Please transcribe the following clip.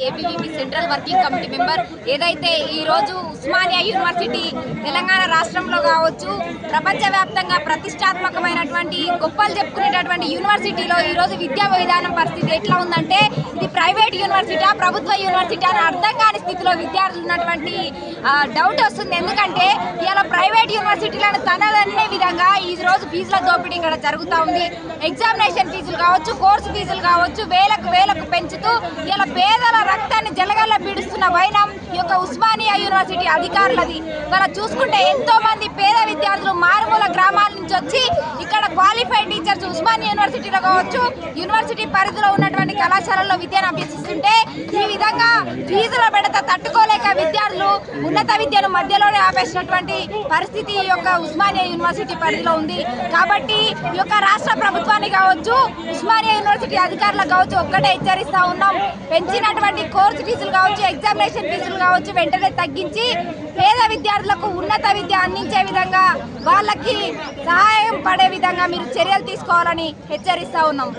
ABVP central working committee member. ఏదైతే ఈ రోజు ఉస్మానియా యూనివర్సిటీ తెలంగాణ రాష్ట్రంలో కావచ్చు ప్రపంచవ్యాప్తంగా ప్రతిష్టాత్మకమైనటువంటి గొప్పలు చెప్పుకునేటటువంటి యూనివర్సిటీలో ఈ రోజు విద్యా విధానం పరిస్థితి ఎట్లా ఉందంటే ఇది ప్రైవేట్ యూనివర్సిటీ ప్రభుత్వ యూనివర్సిటీ అని అర్థం కాని స్థితిలో విద్యార్థులు ఉన్నటువంటి డౌట్ వస్తుంది. ఎందుకంటే ఇలా ప్రైవేట్ యూనివర్సిటీలను తనదన్నే విధంగా ఈ రోజు ఫీజుల దోపిడీ ఇక్కడ జరుగుతూ ఉంది. ఎగ్జామినేషన్ ఫీజులు కావచ్చు కోర్సు ఫీజులు కావచ్చు వేలకు వేలకు పెంచుతూ ఇలా పేదల రక్తాన్ని జలగల్ల పీడుస్తున్న వైనం ఈ యొక్క ఉస్మానియా యూనివర్సిటీ అధికారులది. మనం చూసుకుంటే ఎంతో మంది పేద విద్యార్థులు మారుమూల గ్రామాల నుంచి వచ్చి ఇక్కడ క్వాలిఫైడ్ టీచర్స్ ఉస్మానియా యూనివర్సిటీలో కావచ్చు యూనివర్సిటీ పరిధిలో ఉన్నటువంటి కళాశాలల్లో విద్యను అభ్యసిస్తుంటే ఈ విధంగా ఫీజుల పెడత తట్టుకోలేదు విద్యార్థులు ఉన్నత విద్యను మధ్యలోనే ఆపేసినటువంటి పరిస్థితి ఈ యొక్క ఉస్మానియా యూనివర్సిటీ పరిధిలో ఉంది. కాబట్టి ఈ యొక్క రాష్ట్ర ప్రభుత్వాన్ని కావచ్చు ఉస్మానియా యూనివర్సిటీ అధికారులకు కావచ్చు ఒక్కటే హెచ్చరిస్తా ఉన్నాం. పెంచినటువంటి కోర్సు ఫీజులు కావచ్చు ఎగ్జామినేషన్ ఫీజులు కావచ్చు వెంటనే తగ్గించి పేద విద్యార్థులకు ఉన్నత విద్య అందించే విధంగా వాళ్ళకి సహాయం పడే విధంగా మీరు చర్యలు తీసుకోవాలని హెచ్చరిస్తా ఉన్నాం.